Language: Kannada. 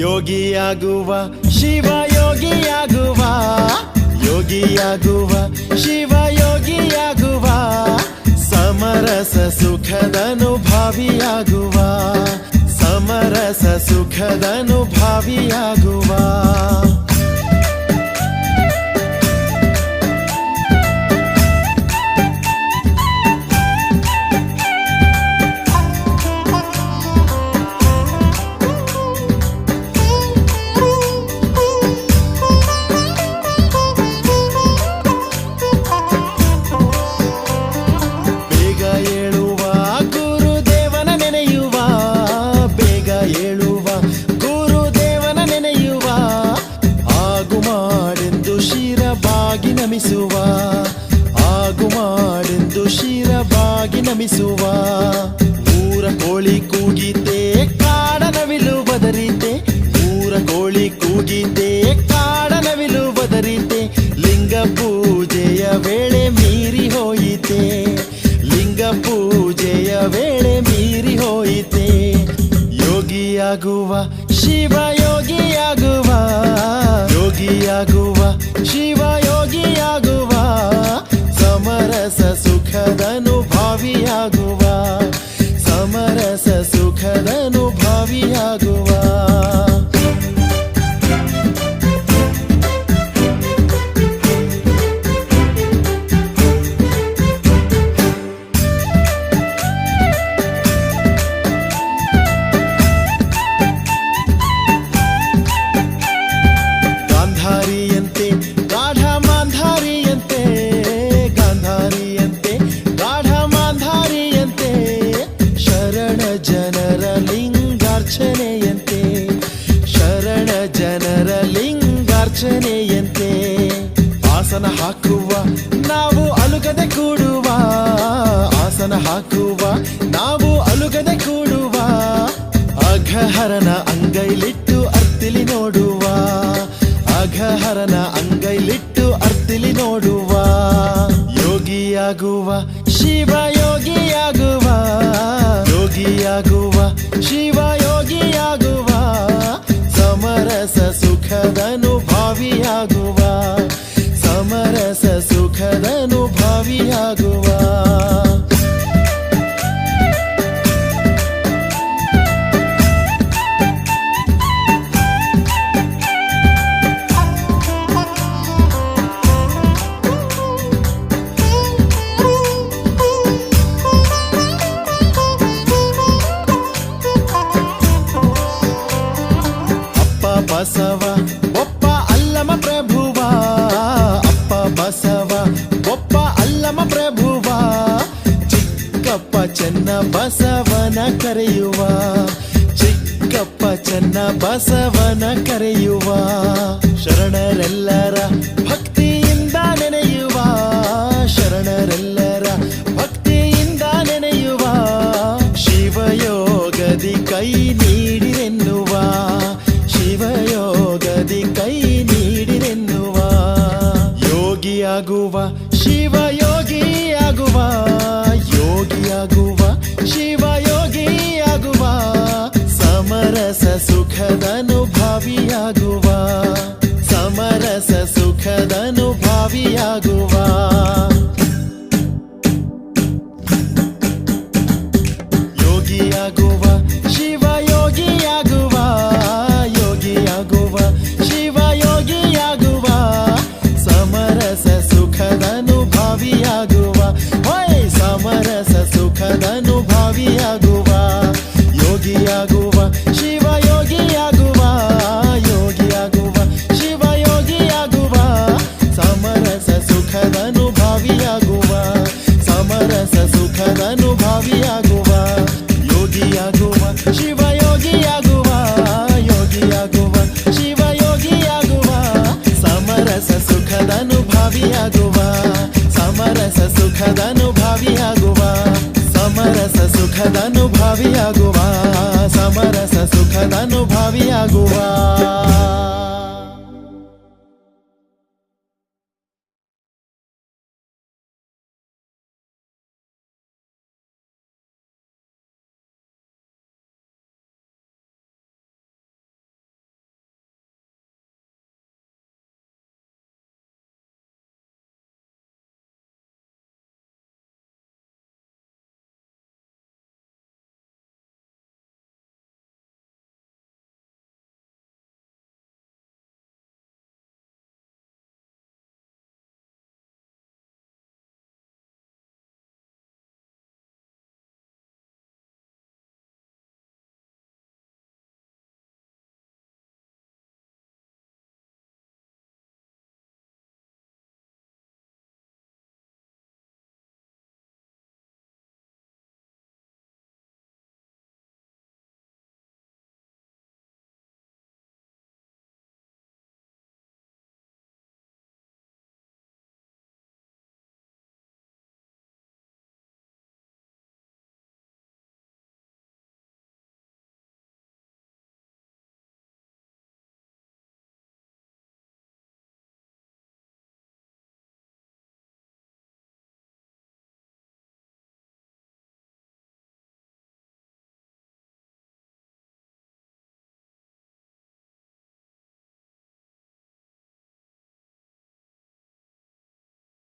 ಯೋಗಿಯಾಗುವ ಶಿವ ಯೋಗಿಯಾಗುವ ಯೋಗಿಯಾಗುವ ಶಿವ ಯೋಗಿಯಾಗುವ ಸಮರಸ ಸುಖದನುಭಾವಿಯಾಗುವ ಸಮರಸ ಸುಖದನುಭಾವಿಯಾಗುವ ಶಿರಬಾಗಿ ನಮಿಸುವ ಆಗು ಮಾಡೆಂದು ಶಿರಬಾಗಿ ನಮಿಸುವ. ಊರ ಕೋಳಿ ಕೂಗಿತೆ ಕಾಡನವಿಲು ಬದರಿತೆ ಊರ ಕೋಳಿ ಕೂಗಿತೆ ಕಾಡನವಿಲು ಬದರಿತೆ ಲಿಂಗ ಪೂಜೆಯ ವೇಳೆ ಮೀರಿ ಹೋಯಿತೆ ಲಿಂಗ ಪೂಜೆಯ ವೇಳೆ ಮೀರಿ ಹೋಯಿತೆ ಯೋಗಿಯಾಗುವ ಶಿವ ಯೋಗಿಯಾಗುವ ಯೋಗಿಯಾಗುವ ಶಿವಯೋಗಿಯಾಗುವ ಸಮರಸ ಸುಖದನುಭಾವಿಯಾಗುವ ಸಮರಸ ಸುಖದನುಭಾವಿಯಾಗುವ ನಾವು ಅಲುಗದೆ ಕೂಡುವ, ಆಸನ ಹಾಕುವ, ನಾವು ಅಲುಗದೆ ಕೂಡುವ, ಅಘಹರನ ಅಂಗೈಲಿಟ್ಟು ಅರ್ತಿಲಿ ನೋಡುವ, ಅಘಹರನ ಅಂಗೈಲಿಟ್ಟು ಅರ್ತಿಲಿ ನೋಡುವ, ಯೋಗಿಯಾಗುವ ಶಿವ ಯೋಗಿಯಾಗುವ ಯೋಗಿಯಾಗುವ ಶಿವ ಯೋಗಿಯಾಗುವ ಸಮರಸ ಸುಖದನುಭಾವಿಯಾಗುವ ಬಸವ, ಒಪ್ಪ ಅಲ್ಲಮ ಪ್ರಭುವ. ಅಪ್ಪ ಬಸವ, ಒಪ್ಪ ಅಲ್ಲಮ ಪ್ರಭುವ. ಚಿಕ್ಕಪ್ಪ ಚೆನ್ನ ಬಸವನ ಕರೆಯುವ. ಚಿಕ್ಕಪ್ಪ ಚೆನ್ನ ಬಸವನ ಕರೆಯುವ. ಶರಣರೆಲ್ಲರ ಭಕ್ತಿಯಿಂದ ಯೋಗಿಯಾಗುವ ಶಿವ ಯೋಗಿಯಾಗುವ ಯೋಗಿಯಾಗುವ ಶಿವ ಯೋಗಿಯಾಗುವ ಸಮರಸ ಸುಖದನುಭಾವಿಯಾಗುವ ಸಮರಸ ಸುಖದನುಭಾವಿಯಾಗುವ. ಸುಖದನುಭಾವಿಯಾಗುವ ಸಮರಸ ಸುಖದನುಭಾವಿಯಾಗುವ